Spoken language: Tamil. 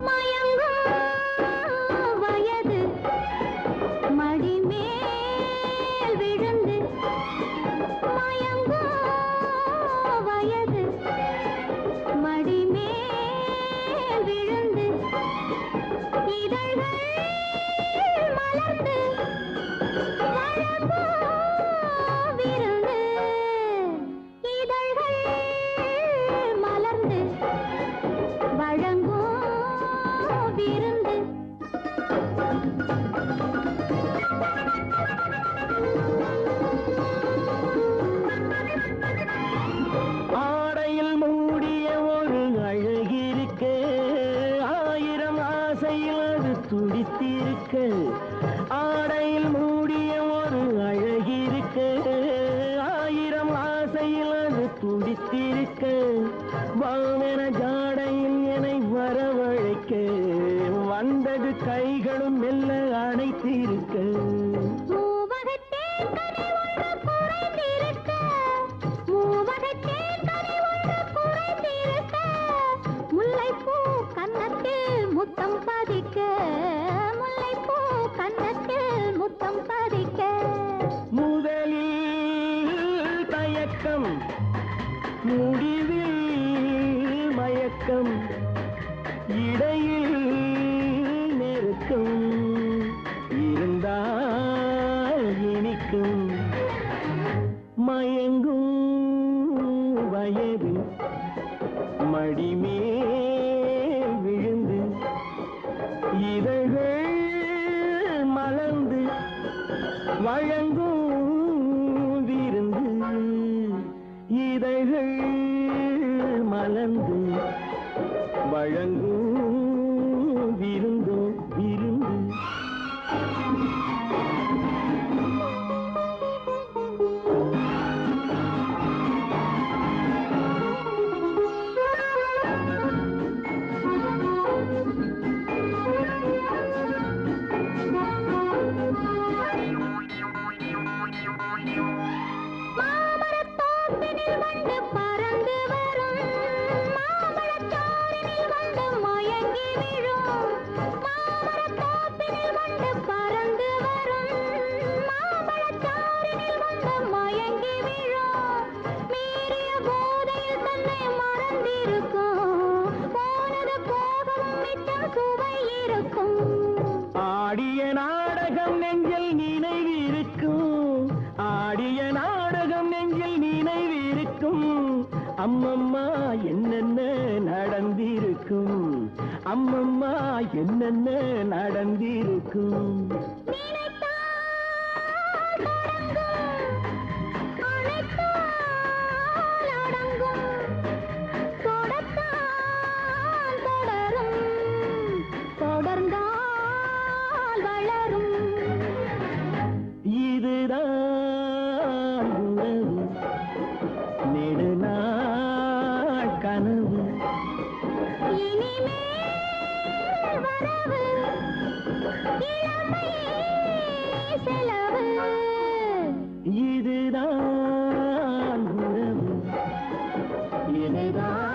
மயங்கும் வாமென ஜாடையில் என்னை வரவழைக்க வந்தது கைகளும் மெல்ல அணைத்திருக்க. முத்தம் பதிக்க முல்லைப்பூ கன்னத்தில் முத்தம் பதிக்க. முதலில் தயக்கம் முடிவில் நெருக்கம் இடையில் நெருக்கம் இருந்தால் இனிக்கும். மயங்கும் வயது. மடிமே விழுந்து. இதழ்கள் மலர்ந்து. வழங்கும் விருந்து. இதழ்கள் மலர்ந்து. வழங்கும் விருந்தோ விருந்து. வந்து நாடகம் நெஞ்சில் நினைவிருக்கும். ஆடிய நாடகம் நெஞ்சில் நினைவிருக்கும். அம்மம்மா என்னென்ன நடந்திருக்கும்? அம்மம்மா என்னென்ன நடந்திருக்கும்? நினைத்தா கனவு. இதுதான் உறவு. இதுதான்